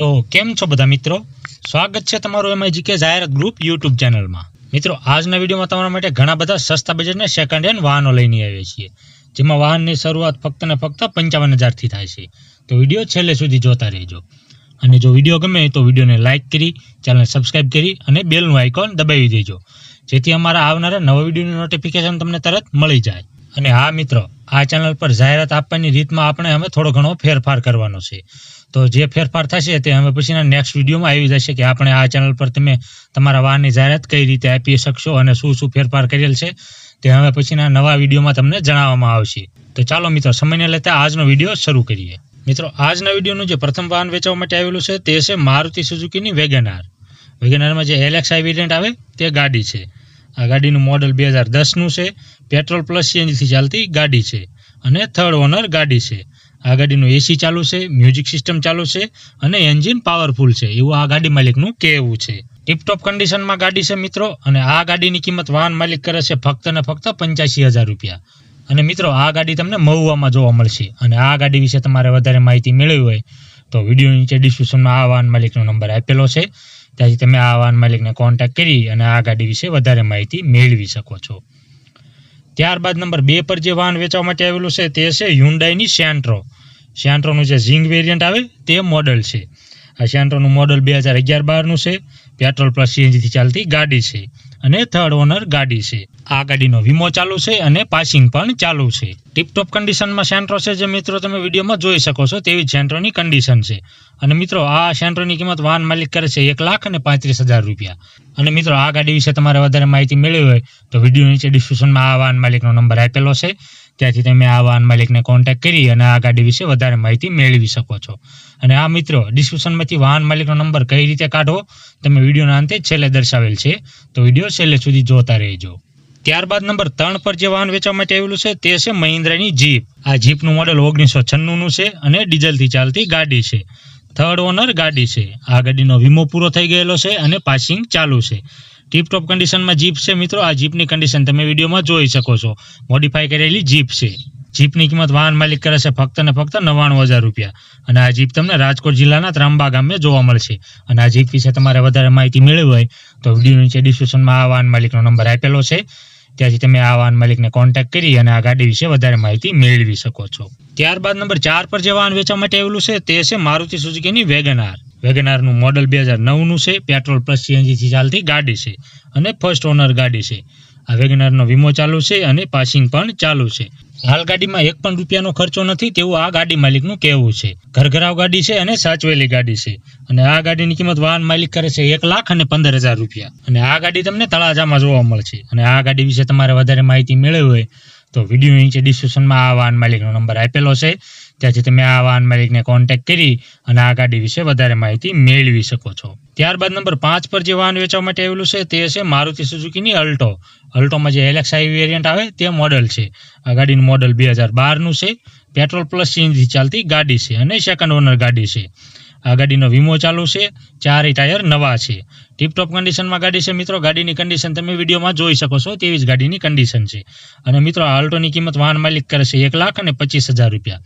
તો કેમ છો બધા મિત્રો? સ્વાગત છે તમારું એમાં જીકે જાહેરાત ગ્રુપ યુટ્યુબ ચેનલમાં. મિત્રો, આજના વિડીયોમાં તમારા માટે ઘણા બધા સસ્તા બજેટના સેકન્ડ હેન્ડ વાહનો લઈને આવીએ છીએ. જેમાં વાહનની શરૂઆત ફક્ત ને ફક્ત પંચાવન હજારથી થાય છે. તો વીડિયો છેલ્લે સુધી જોતા રહેજો. અને જો વીડિયો ગમે તો વિડીયોને લાઇક કરી, ચેનલને સબસ્ક્રાઇબ કરી અને બેલનું આઇકોન દબાવી દેજો. જેથી અમારા આવનારા નવા વિડીયોની નોટિફિકેશન તમને તરત મળી જાય. અને હા મિત્રો, આ ચેનલ પર જાહેરાત આપવાની રીતમાં આપણે હવે થોડો ઘણો ફેરફાર કરવાનો છે. તો જે ફેરફાર થશે તે હવે પછીના નેક્સ્ટ વિડીયોમાં આવી જશે કે આપણે આ ચેનલ પર તમે તમારા વાહનની જાહેરાત કઈ રીતે આપી શકશો અને શું શું ફેરફાર કરેલ છે તે હવે પછીના નવા વિડીયોમાં તમને જણાવવામાં આવશે. તો ચાલો મિત્રો, સમયને લેતા આજનો વીડિયો શરૂ કરીએ. મિત્રો, આજના વિડીયોનું જે પ્રથમ વાહન વેચવા માટે આવેલું છે તે છે મારુતિ સુઝુકીની વેગેનાર. વેગેનારમાં જે એલેક્સ વેરિયન્ટ આવે તે ગાડી છે. આ ગાડીનું મોડલ બે હજાર દસનું છે. પેટ્રોલ પ્લસ સીએનજીથી ચાલતી ગાડી છે અને થર્ડ ઓનર ગાડી છે. આ ગાડીનું એસી ચાલુ છે મ્યુઝિક સિસ્ટમ ચાલુ છે અને એન્જિન પાવરફુલ છે. એવું આ ગાડી માલિકનું કહેવું છે. ટીપટોપ કન્ડિશનમાં ગાડી છે મિત્રો અને આ ગાડીની કિંમત વાહન માલિક કરે છે ફક્ત ને ફક્ત પંચ્યાસી હજાર રૂપિયા. અને મિત્રો, આ ગાડી તમને મહુવામાં જોવા મળશે અને આ ગાડી વિશે તમારે વધારે માહિતી મેળવી હોય તો વીડિયો નીચે ડિસ્ક્રિપ્શનમાં આ વાહન માલિકનો નંબર આપેલો છે. ત્યાંથી તમે આ વાહન માલિકને કોન્ટેક્ટ કરી અને આ ગાડી વિશે વધારે માહિતી મેળવી શકો છો. ત્યારબાદ નંબર બે પર જે વાહન વેચવા માટે આવેલું છે તે છે હ્યુન્ડાઈની સેન્ટ્રો સેન્ટ્રોનું જે ઝીંગ વેરિયન્ટ આવે, તે મોડલ છે. આ સેન્ટ્રોનું મોડલ બે હજાર અગિયાર બારનું છે. પેટ્રોલ પ્લસ સીએનજીથી ચાલતી ગાડી છે અને થર્ડ ઓનર ગાડી છે. આ ગાડીનો વીમો ચાલુ છે અને પાસિંગ પણ ચાલુ છે. ટીપટોપ કન્ડિશનમાં સેન્ટ્રો છે જે મિત્રો તમે વિડીયોમાં જોઈ શકો છો તેવી જ સેન્ટ્રોની કન્ડિશન છે. અને મિત્રો, આ સેન્ટ્રોની કિંમત વાહન માલિક કરે છે એક લાખ અને પાંત્રીસ હજાર રૂપિયા. અને મિત્રો, આ ગાડી વિશે તમારે વધારે માહિતી મેળવી હોય તો વીડિયો નીચે ડિસ્ક્રિપ્શનમાં આ વાહન માલિકનો નંબર આપેલો છે. ત્યાંથી તમે આ વાહન માલિકને કોન્ટેક્ટ કરી અને આ ગાડી વિશે વધારે માહિતી મેળવી શકો છો. અને આ મિત્રો ડિસ્ક્રિપ્શનમાંથી વાહન માલિકનો નંબર કઈ રીતે કાઢવો, તમે વિડીયોના અંતે છેલ્લે દર્શાવેલ છે. તો વીડિયો છેલ્લે સુધી જોતા રહેજો. ત્યારબાદ નંબર ત્રણ પર જે વાહન વેચવા માટે આવેલું છે તે છે મહિન્દ્રાની જીપ. આ જીપનું મોડલ ઓગણીસો છન્નુંનું છે અને ડીઝલથી ચાલતી ગાડી છે. થર્ડ ઓનર ગાડી છે. આ ગાડીનો વીમો પૂરો થઈ ગયેલો છે અને પાસિંગ ચાલુ છે. ટીપટોપ કન્ડિશનમાં જીપ છે મિત્રો. આ જીપની કન્ડિશન તમે વિડીયોમાં જોઈ શકો છો. મોડિફાઈ કરેલી જીપ છે. જીપની કિંમત વાહન માલિક કરે છે ફક્ત ને ફક્ત નવ્વાણું હજાર રૂપિયા. અને આ જીપ તમને રાજકોટ જિલ્લાના ત્રાંબા ગામે જોવા મળશે. અને આ જીપ વિશે તમારે વધારે માહિતી મેળવી હોય તો વીડિયો નીચે ડિસ્ક્રિપ્શનમાં આ વાહન માલિકનો નંબર આપેલો છે. ત્યાંથી તમે આ વાહન માલિકને કોન્ટેક્ટ કરી અને આ ગાડી વિશે વધારે માહિતી મેળવી શકો છો. ત્યારબાદ નંબર ચાર પર જે વાહન વેચવા માટે આવેલું છે તે છે મારુતિ સુઝુકીની વેગનાર વેગનારનું મોડલ બે હજાર નવનું છે પેટ્રોલ પ્લસ સીએનજીથી ચાલતી ગાડી છે અને ફર્સ્ટ ઓનર ગાડી છે. વેગનારનો વીમો ચાલુ છે અને પાસિંગ પણ ચાલુ છે. હાલ ગાડીમાં એક પણ રૂપિયાનો ખર્ચો નથી તેવું આ ગાડી માલિકનું કહેવું છે. ઘરઘરાવ ગાડી છે અને સાચવેલી ગાડી છે. અને આ ગાડીની કિંમત વાહન માલિક કરે છે એક લાખ અને પંદર હજાર રૂપિયા. અને આ ગાડી તમને તળાજામાં જોવા મળશે. અને આ ગાડી વિશે તમારે વધારે માહિતી મેળવી હોય તો વીડિયો નીચે ડિસ્ક્રિપ્શનમાં આ વાહન માલિકનો નંબર આપેલો છે. ત્યાંથી તમે આ વાહન માલિકને કોન્ટેક્ટ કરી અને આ ગાડી વિશે વધારે માહિતી મેળવી શકો છો. ત્યારબાદ નંબર પાંચ પર જે વાહન વેચવા માટે આવેલું છે તે છે મારુતિ સુઝુકીની અલ્ટો. અલ્ટોમાં જે એલેક્સાઈ વેરિયન્ટ આવે તે મોડલ છે. આ ગાડીનું મોડલ બે હજાર બારનું છે. પેટ્રોલ પ્લસ સીએનજી ચાલતી ગાડી છે અને સેકન્ડ ઓનર ગાડી છે. આ ગાડીનો વીમો ચાલુ છે. ચારેય ટાયર નવા છે. ટીપટોપ કન્ડિશનમાં ગાડી છે મિત્રો. ગાડીની કન્ડિશન તમે વિડીયોમાં જોઈ શકો છો તેવી જ ગાડીની કન્ડિશન છે. અને મિત્રો, આ અલ્ટોની કિંમત વાહન માલિક કરે છે એક લાખ અને પચીસ હજાર રૂપિયા.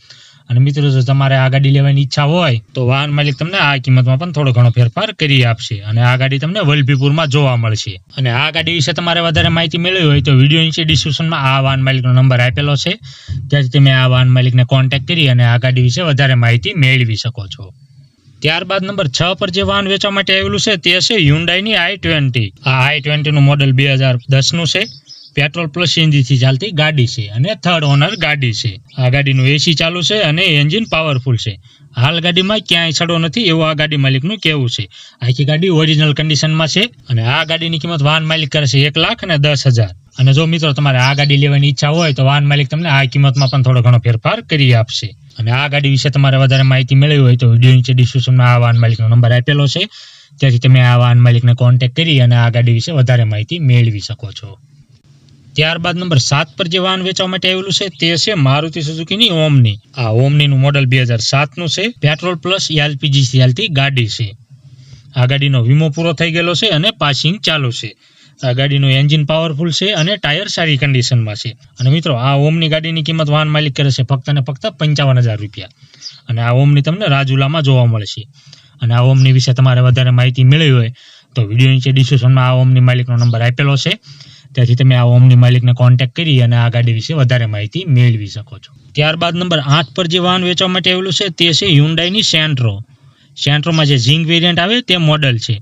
અને મિત્રો, જો તમારે આ ગાડી લેવાની ઈચ્છા હોય, તો વાહન માલિક તમને આ કિંમતમાં પણ થોડો ઘણો ફેરફાર કરી આપશે અને આ ગાડી તમને વલભીપુરમાં જોવા મળશે. અને આ ગાડી વિશે તમારે વધારે માહિતી મેળવી હોય, તો વીડિયો નીચે ડિસ્ક્રિપ્શનમાં આ વાહન માલિકનો નંબર આપેલો છે. ત્યાંથી તમે આ વાહન માલિકને કોન્ટેક્ટ કરી અને આ ગાડી વિશે વધારે માહિતી મેળવી શકો છો. ત્યારબાદ નંબર છ પર જે વાહન વેચવા માટે આવેલું છે, તે છે હ્યુન્ડાઈની આઈ ટ્વેન્ટી આ આઈ ટ્વેન્ટીનું મોડલ બે હજાર દસનું છે. પેટ્રોલ પ્લસ સીએનજીથી ચાલતી ગાડી છે અને થર્ડ ઓનર ગાડી છે. આ ગાડીનું એસી ચાલુ છે અને એન્જિન પાવરફુલ છે. હાલ ગાડીમાં ક્યાંય છડો નથી એવું આ ગાડી માલિકનું કહેવું છે. આખી ગાડી ઓરિજિનલ કન્ડિશનમાં છે અને આ ગાડીની કિંમત વાહન માલિક કરે છે એક લાખ અને દસ હજાર. અને જો મિત્રો તમારે આ ગાડી લેવાની ઈચ્છા હોય તો વાહન માલિક તમને આ કિંમતમાં પણ થોડો ઘણો ફેરફાર કરી આપશે. અને આ ગાડી વિશે તમારે વધારે માહિતી મેળવી હોય તો વીડિયો નીચે ડિસ્ક્રિપ્શનમાં આ વાહન માલિકનો નંબર આપેલો છે. ત્યાંથી તમે આ વાહન માલિકને કોન્ટેક્ટ કરી અને આ ગાડી વિશે વધારે માહિતી મેળવી શકો છો. ત્યારબાદ નંબર સાત પર જે વાહન વેચવા માટે આવેલું છે, તે છે મારુતિ સુઝુકીની ઓમની. આ ઓમનીનું મોડલ બે હજાર સાતનું છે. પેટ્રોલ પ્લસ એલપીજી ચાલતી ગાડી છે. આ ગાડીનો વીમો પૂરો થઈ ગયેલો છે અને પાસિંગ ચાલુ છે. આ ગાડીનું એન્જિન પાવરફુલ છે અને ટાયર સારી કન્ડિશનમાં છે. અને મિત્રો, આ ઓમની ગાડીની કિંમત વાહન માલિક કરે છે ફક્ત ને ફક્ત પંચાવન હજાર રૂપિયા. અને આ ઓમની તમને રાજુલામાં જોવા મળશે. અને આ ઓમની વિશે તમારે વધારે માહિતી મેળવી હોય, તો વીડિયો નીચે ડિસ્ક્રિપ્શનમાં આ ઓમની માલિકનો નંબર આપેલો છે. ત્યાંથી તમે આ ઓમની માલિકને કોન્ટેક્ટ કરી અને આ ગાડી વિશે વધારે માહિતી મેળવી શકો છો. ત્યારબાદ નંબર આઠ પર જે વાહન વેચવા માટે આવેલું છે, તે છે યુન્ડાઈની સેન્ટ્રો સેન્ટ્રોમાં જે ઝીંગ વેરિયન્ટ આવે, તે મોડલ છે.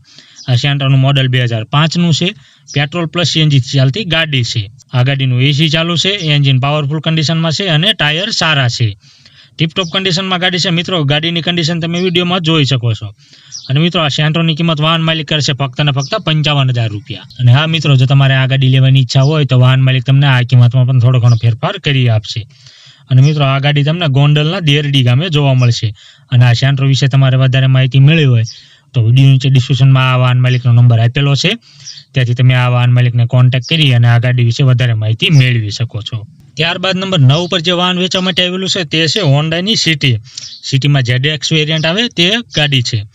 આ સેન્ટ્રોનું મોડલ બે હજાર પાંચનું છે. પેટ્રોલ પ્લસ સીએનજી ચાલતી ગાડી છે. આ ગાડીનું એસી ચાલુ છે એન્જિન પાવરફુલ કન્ડિશનમાં છે અને ટાયર સારા છે. ટીપટોપ કન્ડિશનમાં ગાડી છે. મિત્રો, ગાડીની કન્ડિશન તમે વિડીયોમાં જોઈ શકો છો. અને મિત્રો, આ સેન્ટ્રોની કિંમત વાહન માલિક કરશે ફક્ત ને ફક્ત પંચાવન હજાર રૂપિયા. અને હા, મિત્રો, જો તમારે આ ગાડી લેવાની ઈચ્છા હોય, તો વાહન માલિક તમને આ કિંમતમાં પણ થોડો ઘણો ફેરફાર કરી આપશે. અને મિત્રો, આ ગાડી તમને ગોંડલના દેરડી ગામે જોવા મળશે. અને આ સેન્ટ્રો વિશે તમારે વધારે માહિતી મેળવી હોય, તો વીડિયો નીચે ડિસ્ક્રિપ્શનમાં આ વાહન માલિકનો નંબર આપેલો છે. ત્યાંથી તમે આ વાહન માલિકને કોન્ટેક્ટ કરી અને આ ગાડી વિશે વધારે માહિતી મેળવી શકો છો. ત્યારબાદ નંબર નવ ઉપર જે વાહન વેચવા માટે આવેલું છે તે છે હોન્ડાની સિટી. સિટીમાં જેડ એક્સ વેરિયન્ટ આવે તે ગાડી છે.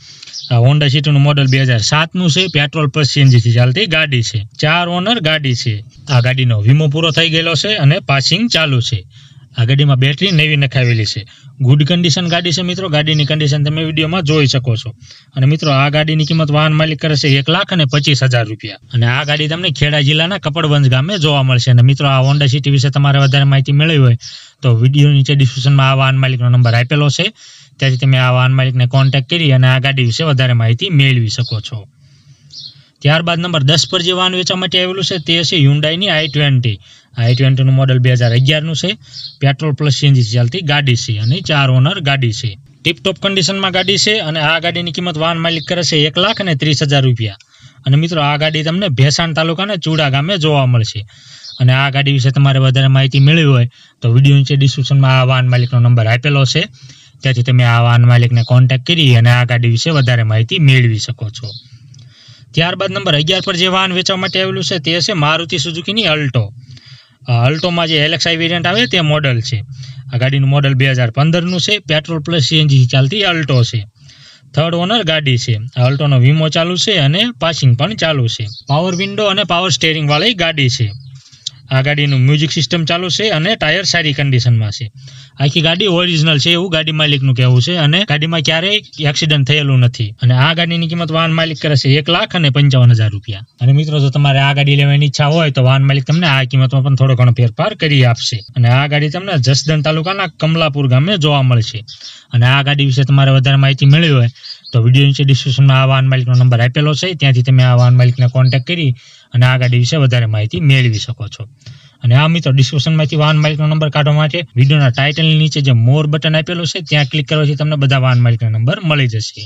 આ હોન્ડા સિટીનું મોડલ બે હજાર સાતનું છે પેટ્રોલ પ્લસ સીએનજીથી ચાલતી ગાડી છે. ચાર ઓનર ગાડી છે. આ ગાડીનો વીમો પૂરો થઈ ગયેલો છે અને પાસિંગ ચાલુ છે. આ ગાડીમાં બેટરી નવી નખાવેલી છે. ગુડ કન્ડિશન ગાડી છે મિત્રો. ગાડીની કન્ડિશન તમે વિડીયોમાં જોઈ શકો છો. અને મિત્રો, આ ગાડીની કિંમત વાહન માલિક કરે છે એક લાખ અને પચીસ હજાર રૂપિયા. અને આ ગાડી તમને ખેડા જિલ્લાના કપડવંજ ગામે જોવા મળશે. અને મિત્રો, આ હોન્ડા સિટી વિશે તમારે વધારે માહિતી મેળવી હોય, તો વીડિયો નીચે ડિસ્ક્રિપ્શનમાં આ વાહન માલિકનો નંબર આપેલો છે. ત્યાંથી તમે આ વાહન માલિકને કોન્ટેક્ટ કરી અને આ ગાડી વિશે વધારે માહિતી મેળવી શકો છો. ત્યારબાદ નંબર દસ પર જે વાહન વેચવા માટે આવેલું છે તે છે યુન્ડાઈની આઈ ટ્વેન્ટી આઈ ટ્વેન્ટીનું મોડલ બે હજાર અગિયારનું છે. પેટ્રોલ પ્લસ સીએનજી ચાલતી ગાડી છે અને ચાર ઓનર ગાડી છે. ટીપટોપ કન્ડિશનમાં ગાડી છે અને આ ગાડીની કિંમત વાહન માલિક કરે છે એક લાખ અને ત્રીસ હજાર રૂપિયા. અને મિત્રો, આ ગાડી તમને ભેસાણ તાલુકાના ચૂડા ગામે જોવા મળશે. અને આ ગાડી વિશે તમારે વધારે માહિતી મેળવી હોય તો વીડિયો નીચે ડિસ્ક્રિપ્શનમાં આ વાહન માલિકનો નંબર આપેલો છે. ત્યાંથી તમે આ વાહન માલિકને કોન્ટેક્ટ કરી અને આ ગાડી વિશે વધારે માહિતી મેળવી શકો છો. ત્યારબાદ નંબર અગિયાર પર જે વાહન વેચવા માટે આવેલું છે તે છે મારુતિ સુઝુકીની અલ્ટો. અલ્ટોમાં જે એલેક્સાઈ વેરિયન્ટ આવે તે મોડલ છે. આ ગાડીનું મોડલ બે હજાર પંદરનું છે. પેટ્રોલ પ્લસ સીએનજી ચાલતી અલ્ટો છે. થર્ડ ઓનર ગાડી છે. અલ્ટોનો વીમો ચાલુ છે અને પાસિંગ પણ ચાલુ છે. પાવર વિન્ડો અને પાવર સ્ટેરિંગ વાળી ગાડી છે. આ ગાડીનું મ્યુઝિક સિસ્ટમ ચાલુ છે અને ટાયર સારી કન્ડિશનમાં છે. આખી ગાડી ઓરિજિનલ છે એવું ગાડી માલિકનું કહેવું છે અને ગાડીમાં ક્યારેય એક્સિડન્ટ થયેલું નથી. અને આ ગાડીની કિંમત વાહન માલિક કરે છે એક લાખ અને પંચાવન હજાર રૂપિયા. અને મિત્રો, જો તમારે આ ગાડી લેવાની ઈચ્છા હોય તો વાહન માલિક તમને આ કિંમતમાં પણ થોડો ઘણો ફેરફાર કરી આપશે. અને આ ગાડી તમને જસદણ તાલુકાના કમલાપુર ગામે જોવા મળશે. અને આ ગાડી વિશે તમારે વધારે માહિતી મેળવી હોય તો વીડિયો નીચે ડિસ્ક્રિપ્શનમાં આ વાહન માલિકનો નંબર આપેલો છે. ત્યાંથી તમે આ વાહન માલિકને કોન્ટેક્ટ કરી અને આ ગાડી વિશે વધારે માહિતી મેળવી શકો છો. અને આ મિત્રો ડિસ્ક્રિપ્શનમાંથી વાહન માલિકનો નંબર કાઢવા માટે વિડીયોના ટાઇટલની નીચે જે મોર બટન આપેલું છે, ત્યાં ક્લિક કરવાથી તમને બધા વાહન માલિકના નંબર મળી જશે.